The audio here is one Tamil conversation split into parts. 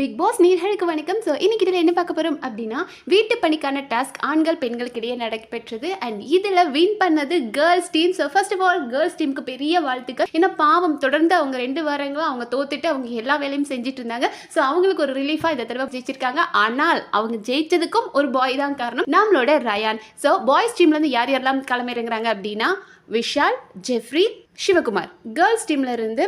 பிக் பாஸ் நீர்களுக்கு வணக்கம். ஸோ இன்னைக்கு இதில் என்ன பார்க்க போகிறோம் அப்படின்னா வீட்டு பணிக்கான டாஸ்க் ஆண்கள் பெண்களுக்கு இடையே நடைபெற்றது. அண்ட் இதில் வின் பண்ணது girls team so first of all girls டீமுக்கு பெரிய வாழ்த்துக்கள். ஏன்னா பாவம் தொடர்ந்து அவங்க ரெண்டு வாரங்களும் அவங்க தோத்துட்டு அவங்க எல்லா வேலையும் செஞ்சுட்டு இருந்தாங்க. ஸோ அவங்களுக்கு ஒரு ரிலீஃபாக இந்த தடவை ஜெயிச்சிருக்காங்க. ஆனால் அவங்க ஜெயிச்சதுக்கும் ஒரு பாய் தான் காரணம். நம்மளோட ரயான் ஸோ பாய்ஸ் டீம்லேருந்து யார் யாரெல்லாம் கிளம்பிறங்குறாங்க அப்படின்னா விஷால் ஜெஃப்ரி சிவகுமார். கேர்ள்ஸ் டீம்லேருந்து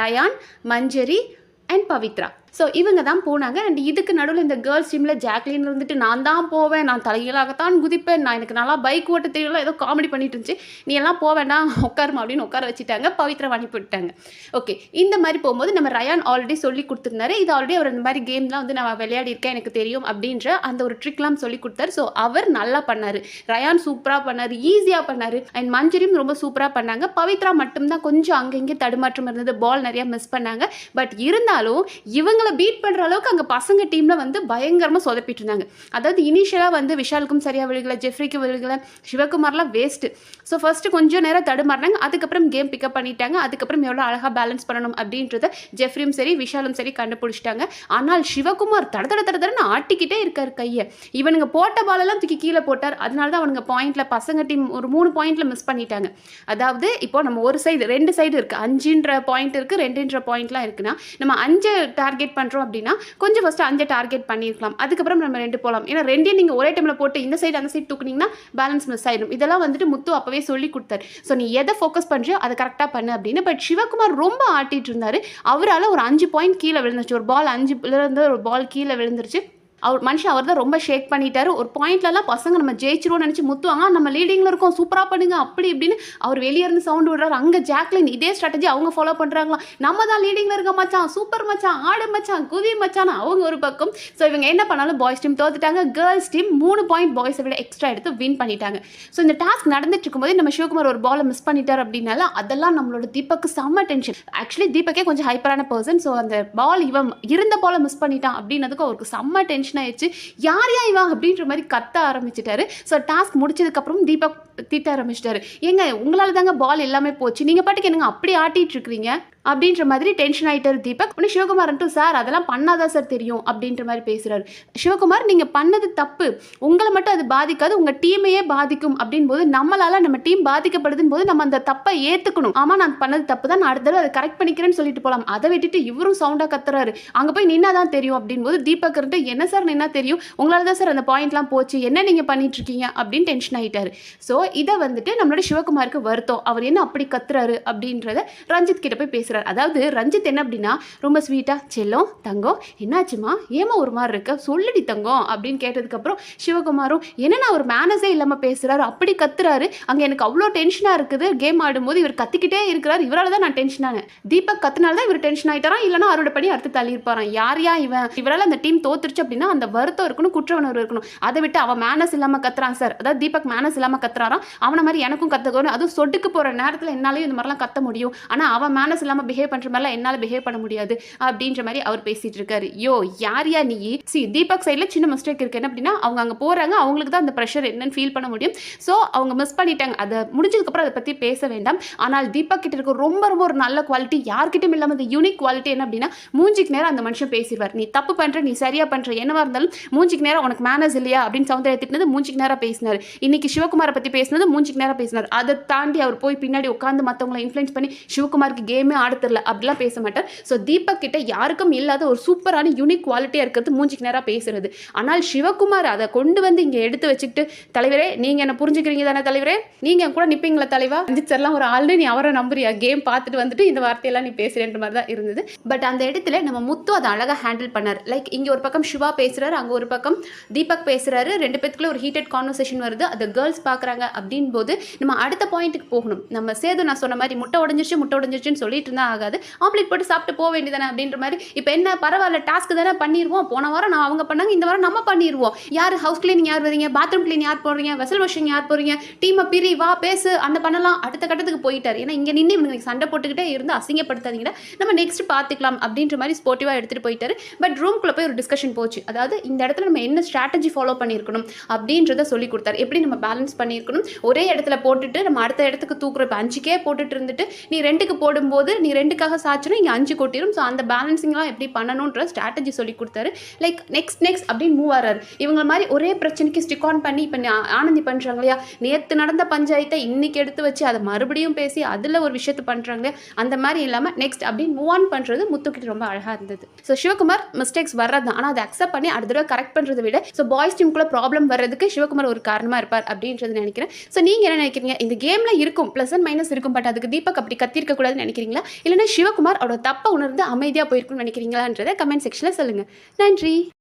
rayon Manjari and Pavithra. So இவங்க தான் போனாங்க. அண்ட் இதுக்கு நடுவில் இந்த கேர்ள்ஸ் டீமில் ஜாக்லின் இருந்துட்டு நான் தான் போவேன். நான் தலைகளாகத்தான் குதிப்பேன். நான் எனக்கு நல்லா பைக் ஓட்ட தெரியல. ஏதோ காமெடி பண்ணிட்டு இருந்துச்சு. நீ எல்லாம் போக உட்காருமா அப்படின்னு உட்கார வச்சுட்டாங்க. பவித்ரா அனுப்பி விட்டாங்க ஓகே இந்த மாதிரி போகும்போது நம்ம ரயான் ஆல்ரெடி சொல்லி கொடுத்துருந்தாரு. இது ஆல்ரெடி அவர் இந்த மாதிரி கேம்லாம் வந்து நான் விளையாடிருக்கேன் எனக்கு தெரியும் அப்படின்ற அந்த ஒரு ட்ரிக்லாம் சொல்லி கொடுத்தாரு. ஸோ அவர் நல்லா பண்ணார். ரயான் சூப்பராக பண்ணார். ஈஸியாக பண்ணார். அண்ட் மஞ்சரியும் ரொம்ப சூப்பராக பண்ணாங்க. பவித்ரா மட்டும்தான் கொஞ்சம் அங்கங்கே தடுமாற்றம் இருந்தது. பால் நிறையா மிஸ் பண்ணாங்க. பட் இருந்தாலும் இவங்க இவங்களை பீட் பண்ணுற அளவுக்கு அங்கே பசங்க டீமில் வந்து பயங்கரமாக சொதப்பிட்டு இருந்தாங்க அதாவது இனிஷியலாக வந்து விஷாலுக்கும் சரியாக விழுகலை ஜெஃப்ரிக்கு விழுகலை சிவகுமார்லாம் வேஸ்ட்டு ஸோ ஃபஸ்ட்டு கொஞ்சம் நேரம் தடுமாறினாங்க. அதுக்கப்புறம் கேம் பிக்கப் பண்ணிட்டாங்க. அதுக்கப்புறம் எவ்வளோ அழகாக பேலன்ஸ் பண்ணணும் அப்படின்றத ஜெஃப்ரியும் சரி விஷாலும் சரி கண்டுபிடிச்சிட்டாங்க. ஆனால் சிவகுமார் தட தட தட தடன்னு ஆட்டிக்கிட்டே இருக்கார் கையை. இவனுங்க போட்ட பாலெல்லாம் தூக்கி கீழே போட்டார். அதனால தான் அவனுங்க பாயிண்டில் பசங்க டீம் ஒரு மூணு பாயிண்ட்டில் மிஸ் பண்ணிட்டாங்க. அதாவது இப்போ நம்ம ஒரு சைடு ரெண்டு சைடு இருக்குது அஞ்சுன்ற பாயிண்ட் இருக்குது ரெண்டுன்ற பாயிண்ட்லாம் இருக்குன்னா நம்ம அஞ்சு டார்கெட் பண்ணுறோம் அப்படின்னா கொஞ்சம் ஃபஸ்ட்டு அஞ்சு டார்கெட் பண்ணியிருக்கலாம். அதுக்கப்புறம் நம்ம ரெண்டு போகலாம் ஏன்னா ரெண்டையும் நீங்கள் ஒரே டைமில் போட்டு இந்த சைடு அந்த சைடு தூக்குனீங்கன்னா பேலன்ஸ் மிஸ் ஆயிடும். இதெல்லாம் வந்துட்டு முத்து அப்போவே சொல்லி கொடுத்தாரு. ஸோ நீ எதை ஃபோக்கஸ் பண்ணுறியோ அதை கரெக்டாக பண்ணு அப்படின்னு. பட் சிவகுமார் ரொம்ப ஆட்டிகிட்டு இருந்தார். அவரால் ஒரு அஞ்சு பாயிண்ட் கீழே விழுந்துருச்சு. ஒரு பால் அஞ்சு இருந்து ஒரு பால் கீழே விழுந்துருச்சு. அவர் மனுஷன் அவர் தான் ரொம்ப ஷேக் பண்ணிட்டாரு. ஒரு பாயிண்ட்லலாம் பசங்க நம்ம ஜெயிச்சிருவோம்னு நினச்சி முத்துவாங்க. நம்ம லீடிங்கில் இருக்கோம். சூப்பராக பண்ணுங்க அப்படி இப்படின்னு அவர் வெளியே இருந்து சவுண்ட் விடுறாரு. அங்கே ஜாக்லின் இதே ஸ்ட்ராட்டஜி அவங்க ஃபாலோ பண்ணுறாங்களாம் நம்ம தான் லீடிங்கில் இருக்க மச்சான் சூப்பர் மச்சான் ஆடு மச்சான் குதி மச்சான் அவங்க ஒரு பக்கம். ஸோ இவங்க என்ன பண்ணாலும் பாய்ஸ் டீம் தோத்துட்டாங்க. கேர்ள்ஸ் டீம் மூணு பாயிண்ட் பாய்ஸை விட எக்ஸ்ட்ரா எடுத்து வின் பண்ணிட்டாங்க. ஸோ இந்த டாஸ்க் நடந்துட்டு இருக்கும்போது நம்ம சிவகுமார் ஒரு பாலை மிஸ் பண்ணிட்டார் அப்படின்னால அதெல்லாம் நம்மளோட தீபக்கு செம்ம டென்ஷன் ஆக்சுவலி தீபக்கே கொஞ்சம் ஹைப்பரான பர்சன் ஸோ அந்த பால் இவன் இருந்த பாலை மிஸ் பண்ணிட்டான் அப்படின்னதுக்கு அவருக்கு செம்ம டென்ஷன் ஆயிடுச்சு. யார் யா இவன் அப்படின்ற மாதிரி கத்த ஆரம்பிச்சிட்டாரு. ஸோ டாஸ்க் முடிச்சதுக்கப்புறம் தீபக் திட்ட ஆரம்பிச்சிட்டாரு. ஏங்க உங்களால் தாங்க பால் எல்லாமே போச்சு. நீங்கள் பாட்டுக்கு என்னங்க அப்படி ஆட்டிட்டு இருக்கிறீங்க? அப்படின்ற மாதிரி டென்ஷன் ஆகிட்டார் தீபக். உடனே சிவகுமார் சார் அதெல்லாம் பண்ணாதான் சார் தெரியும்? அப்படின்ற மாதிரி பேசுகிறாரு சிவகுமார் நீங்கள் பண்ணது தப்பு. உங்களை மட்டும் அது பாதிக்காது. உங்கள் டீமையே பாதிக்கும். அப்படின் போது நம்மளால் நம்ம டீம் பாதிக்கப்படுதுன்னு போது நம்ம அந்த தப்பை ஏற்றுக்கணும் ஆமாம் நான் பண்ணது தப்பு தான். நான் அடுத்த தடவை அதை கரெக்ட் பண்ணிக்கிறேன்னு சொல்லிட்டு போகலாம் அதை விட்டுட்டு இவரும் சவுண்டாக கத்துறாரு. அங்கே போய் நின்னா தான் தெரியும். அப்படின் போது தீபக் இருந்து என்ன சார் நின்னா தெரியும்? உங்களால் தான் சார் அந்த பாயிண்ட்லாம் போச்சு. என்ன நீங்கள் பண்ணிட்டு இருக்கீங்க? அப்படின்னு டென்ஷன் ஆகிட்டாரு ஸோ இதை வந்துட்டு நம்மளோட சிவகுமாருக்கு வருத்தம். அவர் என்ன அப்படி கத்துறாரு அப்படின்றத ரஞ்சித் கிட்ட போய் பேசுறாரு. அதாவது ரஞ்சித் என்ன அப்படின்னா ரொம்ப ஸ்வீட்டா செல்லம் தங்கம் என்னாச்சுமா ஏமா ஒரு மாதிரி இருக்க? சொல்லுடி தங்கம் அப்படின்னு கேட்டதுக்கப்புறம் சிவகுமாரும் என்னன்னா ஒரு மேனஸே இல்லாமல் பேசுறாரு அப்படி கத்துறாரு. அங்கே எனக்கு அவ்வளோ டென்ஷனாக இருக்குது. கேம் ஆடும்போது இவர் கத்திக்கிட்டே இருக்கிறார். இவரால் தான் நான் டென்ஷன் ஆனேன். தீபக் கத்துனால தான் இவர் டென்ஷன் ஆகிட்டாரா இல்லைனா அவரோட படி அடுத்து தள்ளியிருப்பாராம். யார் யா இவன்? இவரால் அந்த டீம் தோத்துருச்சு அப்படின்னா அந்த வருத்தம் இருக்கணும் குற்ற உணர்வு இருக்கணும். அதை விட்டு அவன் மேனஸ் இல்லாமல் கத்துறான் சார் அதாவது தீபக் மேனஸ் இல்லாமல் கத்துறாராம் அவனை மாதிரி எனக்கும் கற்றுக்கணும் அதுவும் சொட்டுக்கு போகிற நேரத்தில் என்னாலையும் இந்த மாதிரிலாம் கத்த முடியும். ஆனால் அவன் மேனஸ் இல்லாமல் பிஹேவ் பண்ணுற மாதிரிலாம் என்னால் பிஹேவ் பண்ண முடியாது அப்படின்ற மாதிரி அவர் பேசிகிட்டு இருக்காரு. யோ யார் யா நீ? சி தீபக் சைடில் சின்ன மிஸ்டேக் இருக்கு. என்ன அப்படின்னா அவங்க அங்கே போகிறாங்க அவங்களுக்கு தான் அந்த ப்ரெஷர் என்னன்னு ஃபீல் பண்ண முடியும். ஸோ அவங்க மிஸ் பண்ணிட்டாங்க. அதை முடிஞ்சதுக்கப்புறம் அதை பற்றி பேச வேண்டாம். ஆனால் தீபக் கிட்ட இருக்க ரொம்ப ரொம்ப ஒரு நல்ல குவாலிட்டி யார்கிட்டயும் இல்லாமல் அந்த யூனிக் குவாலிட்டி என்ன அப்படின்னா மூஞ்சிக்கு நேரம் அந்த மனுஷன் பேசிடுவார். நீ தப்பு பண்ணுற நீ சரியாக பண்ணுற என்னவா இருந்தாலும் மூஞ்சிக்கு நேரம் உனக்கு மேனஸ் இல்லையா அப்படின்னு சவுந்தர திட்டினது மூஞ்சிக்கு நேரம் பேசினார். இன்னைக்கு சிவகுமாரை பற்றி பேசினது மூஞ்சிக்கு நேரம் பேசினார். அதை தாண்டி அவர் போய் பின்னாடி உட்காந்து மற்றவங்களை இன்ஃப்ளூயன்ஸ் பண்ணி சிவகுமாருக்கு கேமே ஆட தெரில அப்படிலாம் பேச மாட்டார். ஸோ தீபக் கிட்ட யாருக்கும் இல்லாத ஒரு சூப்பரான யூனிக் குவாலிட்டியாக இருக்கிறது மூஞ்சிக்கு நேராக பேசுறது. ஆனால் சிவகுமார் அதை கொண்டு வந்து இங்கே எடுத்து வச்சுக்கிட்டு தலைவரே நீங்கள் என்ன புரிஞ்சுக்கிறீங்க தானே தலைவரே? நீங்கள் கூட நிற்பீங்களா தலைவா? ரஞ்சித் சார்லாம் ஒரு ஆல்ரெடி நீ அவரை நம்புறியா? கேம் பார்த்துட்டு வந்துட்டு இந்த வார்த்தையெல்லாம் நீ பேசுகிறேன்ற மாதிரி தான் இருந்தது. பட் அந்த இடத்துல நம்ம முத்து அதை அழகாக ஹேண்டில் பண்ணார். லைக் இங்கே ஒரு பக்கம் சிவா பேசுகிறாரு அங்கே ஒரு பக்கம் தீபக் பேசுகிறாரு ரெண்டு பேத்துக்குள்ள ஒரு ஹீட்டட் கான்வர்சேஷன் வருது. அதை கேர்ள்ஸ் பார்க்குறாங்க. அப்படின் போது நம்ம அடுத்த பாயிண்ட்டுக்கு போகணும். நம்ம சேது நான் சொன்ன மாதிரி முட்டை உடஞ்சிருச்சு முட்டை உடஞ்சிருச்சுன்னு சொல்லிட்டு இருந்தால் ஆகாது. ஆம்லேட் போட்டு சாப்பிட்டு போக வேண்டியதானே அப்படின்ற மாதிரி. இப்போ என்ன பரவாயில்ல டாஸ்க் தானே பண்ணிடுவோம் போன வாரம் நான் அவங்க பண்ணாங்க இந்த வாரம் நம்ம பண்ணிடுவோம் யார் ஹவுஸ் கிளீனிங் யார் வரீங்க பாத்ரூம் கிளீன் யார் போடுறீங்க வெசல் வாஷிங் யார் போறீங்க? டீமை பிரி வா பேசு அந்த பண்ணலாம். அடுத்த கட்டத்துக்கு போயிட்டார். ஏன்னா இங்கே நின்று இவங்க சண்டை போட்டுக்கிட்டே இருந்து அசிங்கப்படுத்தாதீங்கன்னா நம்ம நெக்ஸ்ட் பார்த்துக்கலாம் அப்படின்ற மாதிரி ஸ்போர்ட்டிவாக எடுத்துகிட்டு போயிட்டாரு. பட் ரூம்குள்ளே போய் ஒரு டிஸ்கஷன் போச்சு. அதாவது இந்த இடத்துல நம்ம என்ன ஸ்ட்ராட்டஜி ஃபாலோ பண்ணியிருக்கணும் அப்படின்றத சொல்லி கொடுத்தாரு. எப்படி நம்ம பேலன்ஸ் பண்ணியிருக்கணும்? ஒரே இடத்துல போட்டுட்டு நம்ம அடுத்த இடத்துக்கு தூக்குறப்ப இப்போ அஞ்சுக்கே போட்டுட்டு இருந்துட்டு நீ ரெண்டுக்கு போடும்போது நீ ரெண்டுக்காக சாய்ச்சினா இங்கே அஞ்சு கொட்டிடும் ஸோ அந்த பேலன்சிங்லாம் எப்படி பண்ணணுன்ற ஸ்ட்ராட்டஜி சொல்லி கொடுத்தாரு. லைக் நெக்ஸ்ட் நெக்ஸ்ட் அப்படின்னு மூவ் ஆறாரு. இவங்க மாதிரி ஒரே பிரச்சனைக்கு ஸ்டிக் ஆன் பண்ணி இப்போ ஆனந்தி பண்ணுறாங்க இல்லையா? நேற்று நடந்த பஞ்சாயத்தை இன்னைக்கு எடுத்து வச்சு அதை மறுபடியும் பேசி அதில் ஒரு விஷயத்தை பண்ணுறாங்க அந்த மாதிரி இல்லாமல் நெக்ஸ்ட் அப்படின்னு மூவ் ஆன் பண்ணுறது முத்துக்கிட்ட ரொம்ப அழகாக இருந்தது. ஸோ சிவகுமார் மிஸ்டேக்ஸ் வர்றது தான் ஆனால் அதை அக்செப்ட் பண்ணி அடுத்த தடவை கரெக்ட் பண்ணுறதை விட ஸோ பாய்ஸ் டீமுக்குள்ள ப்ராப்ளம் வர்றதுக்கு சிவகுமார் ஒரு காரணமாக இருப்பார் அப்படின்றது நினைக்கிறேன். ஸோ நீங்கள் என்ன நினைக்கிறீங்க? இந்த கேமில் இருக்கும் ப்ளஸ் அண்ட் மைனஸ் இருக்கும் பட் அதுக்கு தீபக் அப்படி கத்திருக்கக்கூடாதுன்னு நினைக்கிறீங்களா? இல்லைன்னா சிவகுமார் அவரோட தப்பை உணர்ந்து அமைதியாக போயிருக்குன்னு நினைக்கிறீங்களான்றதை கமெண்ட் செக்ஷனில் சொல்லுங்கள் நன்றி.